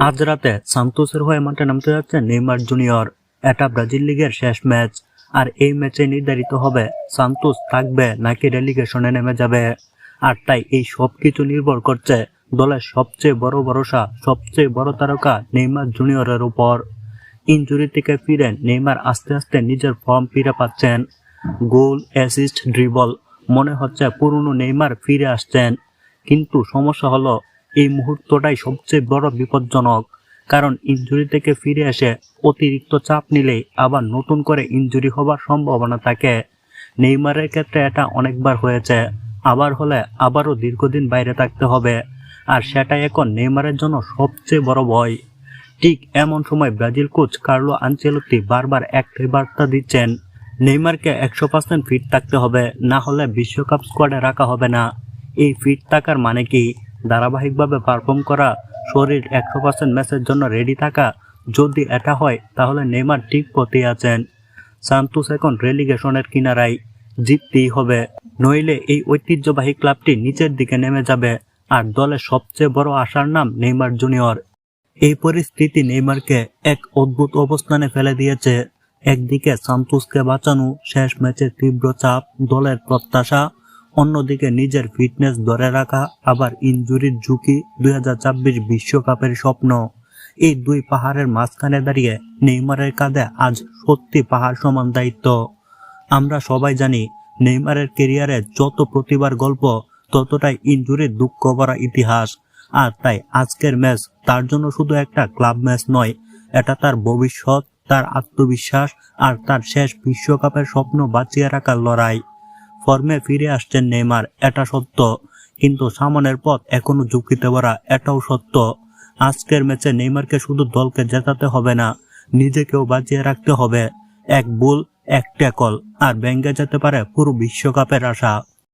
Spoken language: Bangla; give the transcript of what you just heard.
আজ রাতে সান্তোসের হয়ে মাঠে নামতে যাচ্ছে নেইমার জুনিয়র। এটা ব্রাজিল লিগের শেষ ম্যাচ, আর এই ম্যাচে নির্ধারিত হবে সান্তোস থাকবে নাকি রেলিগেশনে নেমে যাবে। আর তাই এই সব কিছু নির্ভর করছে দলের সবচেয়ে বড় ভরসা, সবচেয়ে বড় তারকা নেইমার জুনিয়রের উপর। ইনজুরি থেকে ফিরে নেইমার আস্তে আস্তে নিজের ফর্ম ফিরে পাচ্ছেন। গোল অ্যাসিস্ট ড্রিবল মনে হচ্ছে পুরনো নেইমার ফিরে আসছেন। কিন্তু সমস্যা হলো এই মুহূর্তটাই সবচেয়ে বড় বিপজ্জনক, কারণ ইনজুরি থেকে ফিরে এসে অতিরিক্ত চাপ নিলেই আবার নতুন করে ইনজুরি হবার সম্ভাবনা থাকে। নেইমারের ক্ষেত্রে এটা অনেকবার হয়েছে, আবার হলে আবারও দীর্ঘদিন বাইরে থাকতে হবে, আর সেটাই এখন নেইমারের জন্য সবচেয়ে বড় ভয়। ঠিক এমন সময় ব্রাজিল কোচ কার্লো আনচেলত্তি বারবার একটাই বার্তা দিচ্ছেন, নেইমারকে একশো পার্সেন্ট ফিট থাকতে হবে, না হলে বিশ্বকাপ স্কোয়াডে রাখা হবে না। এই ফিট থাকার মানে কি? ধারাবাহিকভাবে পারফর্ম করা শরীর একশো পার্সেন্ট ম্যাচের জন্য রেডি থাকা যদি এটা হয়, তাহলে নেইমার ঠিক পথে আছেন। সান্তোস এখন রেলিগেশনের কিনারায়। জিততেই হবে। নইলে এই ঐতিহ্যবাহী ক্লাবটি নিচের দিকে নেমে যাবে। আর দলের সবচেয়ে বড় আশার নাম নেইমার জুনিয়র এই পরিস্থিতি নেইমারকে এক অদ্ভুত অবস্থানে ফেলে দিয়েছে। একদিকে সান্তোসকে বাঁচানো শেষ ম্যাচে তীব্র চাপ, দলের প্রত্যাশা অন্যদিকে নিজের ফিটনেস ধরে রাখা আবার ইনজুরির ঝুঁকি দুই বিশ্বকাপের স্বপ্ন। এই দুই পাহাড়ের মাঝখানে দাঁড়িয়ে নেইমারের কাঁধে আজ সত্যি পাহাড় সমান দায়িত্ব। আমরা সবাই জানি নেইমারের কেরিয়ারে যত প্রতিবার গল্প, ততটাই ইনজুরির দুঃখ ভরা ইতিহাস। আর তাই আজকের ম্যাচ তার জন্য শুধু একটা ক্লাব ম্যাচ নয়, এটা তার ভবিষ্যৎ, তার আত্মবিশ্বাস আর তার শেষ বিশ্বকাপের স্বপ্ন বাঁচিয়ে রাখার লড়াই। ফর্মে ফিরে আসছেন নেইমার, এটা সত্য। কিন্তু সামনের পথ এখনও ঝুঁকিতে ভরা এটাও সত্য। আজকের ম্যাচে নেইমারকে শুধু দলকে জেতাতে হবে না, নিজেকেও বাঁচিয়ে রাখতে হবে। এক বুল এক ট্যাকল, আর ব্যাঙ্গে যেতে পারে পুরো বিশ্বকাপের আশা।